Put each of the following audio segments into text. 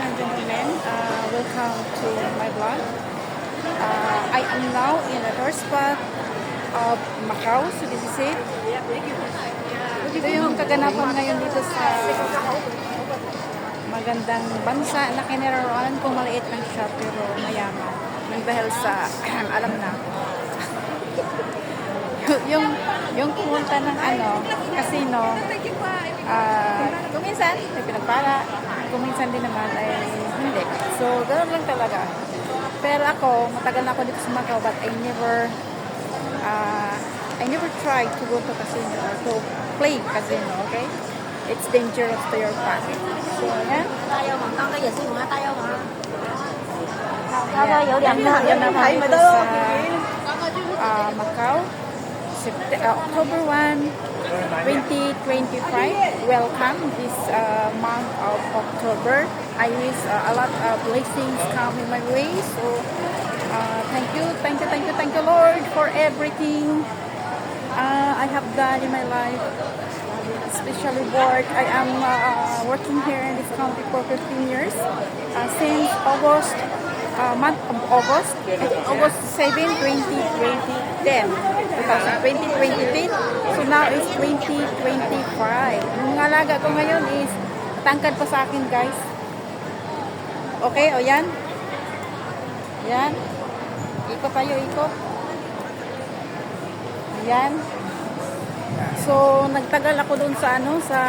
and gentlemen, uh, welcome to my vlog. Uh, I am now in a tourist spot of Macau, so this is it. Ito yung kaganapan ngayon dito sa magandang bansa na kinararoan kung maliit lang siya pero mayaman. Nang dahil sa, alam na, yung yung pumunta ng ano, casino, ah, kuminsan may pinagpala, kuminsan din naman ay hindi. So, ganoon lang talaga. Pero ako, matagal na ako dito sa Macau but I never ah, I never tried to go to casino or to play casino, okay? It's dangerous to your pocket. So, yan. 大有嘛，刚刚也是有啊，大有嘛。 Ayan. 有两个 Yan 有 na 两 po 台 dito 咪得 sa 咯。 ah, Macau. Ah, October 1, 2025. Welcome this uh, month of October. I wish uh, a lot of blessings coming my way. So, uh, thank you, thank you, thank you, thank you, Lord, for everything uh, I have done in my life. Especially work. I am uh, working here in this country for 15 years. Uh, since August, uh, month of August, August 7, 2020, 10, 2020, 20. So now is 2025. Yung alaga ko ngayon is tangkad pa sa akin guys. Okay, o yan. Yan. Ikot tayo, ikot. Yan. So, nagtagal ako doon sa ano, sa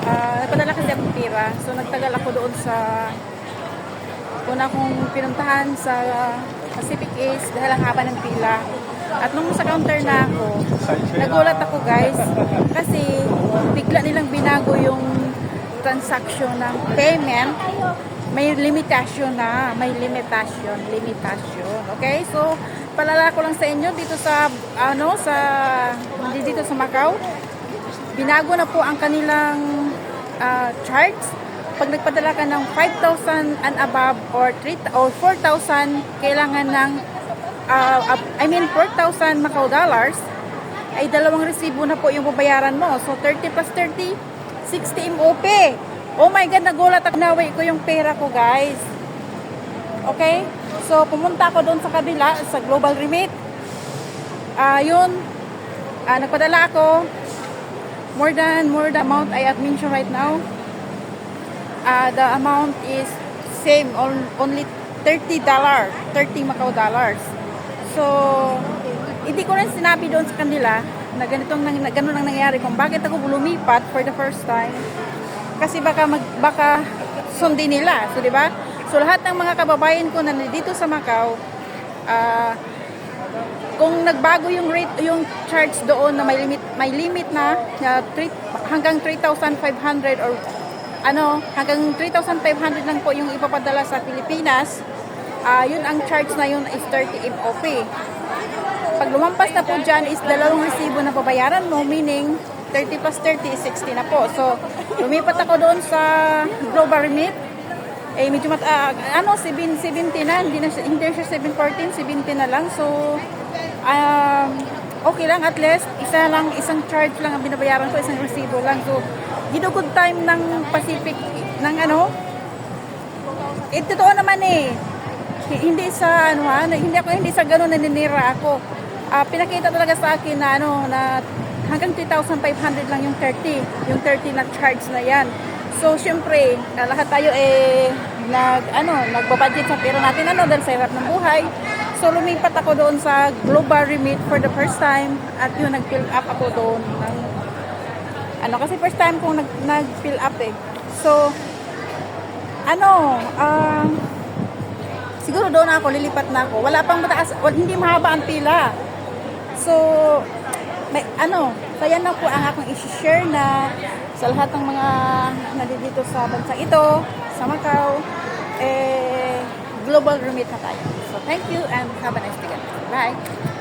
ah nagpadala kasi akong pira. So, nagtagal ako doon sa una kong pinuntahan sa Pacific Ace dahil ang haba ng pila. At nung sa counter na ako, nagulat ako guys kasi bigla nilang binago yung transaction ng payment may limitasyon na, may limitasyon, limitasyon. Okay? So, palala ko lang sa inyo dito sa ano sa dito sa Macau. Binago na po ang kanilang ah, charge. Pag nagpadala ka ng 5,000 and above or 3 or 4,000, kailangan ng up- I mean 4,000 Macau dollars ay dalawang resibo na po yung babayaran mo. So 30 plus 30, 60 MOP. Oh my God, nagulat ako. Naway ko yung pera ko, guys. Okay? So, pumunta ako doon sa kabila, sa Global Remit. Ah, yun. Ah, nagpadala ako. More than, more the amount I have mentioned right now. Ah, the amount is same, on, only 30 dollar, 30 Macau dollars. So, hindi ko rin sinabi doon sa kanila na ganitong na ganun ang nangyayari kung bakit ako lumipat for the first time. Kasi baka mag, baka sundin nila, so 'di ba? So lahat ng mga kababayan ko na dito sa Macau, ah kung nagbago yung rate yung charge doon na may limit may limit na, na three- hanggang 3,500 or ano, hanggang 3,500 lang po yung ipapadala sa Pilipinas, ah yun ang charge na yun is 30 MOP. Pag lumampas na po dyan is dalawang resibo na babayaran mo, meaning 30 plus 30 is 60 na po. So, lumipat ako doon sa Global Remit. Eh, medyo mat, ah, ano, 7, 70 na, hindi na, siya- hindi na siya 714, 70 na lang. So, um, okay lang, at least, isa lang, isang charge lang ang binabayaran ko, isang resibo lang. So, good time ng Pacific, ng ano, eh, totoo naman eh. Hindi sa ano ha, na- hindi ako hindi sa ganun naninira ako. Ah, pinakita talaga sa akin na ano na hanggang 3,500 lang yung 30, yung 30 na charge na 'yan. So syempre, ah, lahat tayo eh nag ano, nagbabudget sa pera natin ano dahil sa hirap ng buhay. So lumipat ako doon sa Global Remit for the first time at yun nag-fill up ako doon ng ano kasi first time kong nag nag-fill up eh. So ano, ah siguro doon ako, lilipat na ako. Wala pang mataas, wal, hindi mahaba ang pila. So, may, ano, kaya na po ang akong i-share na sa lahat ng mga nandito sa bansang ito, sa Macau, eh, global remit na tayo. So, thank you and have a nice day. Bye!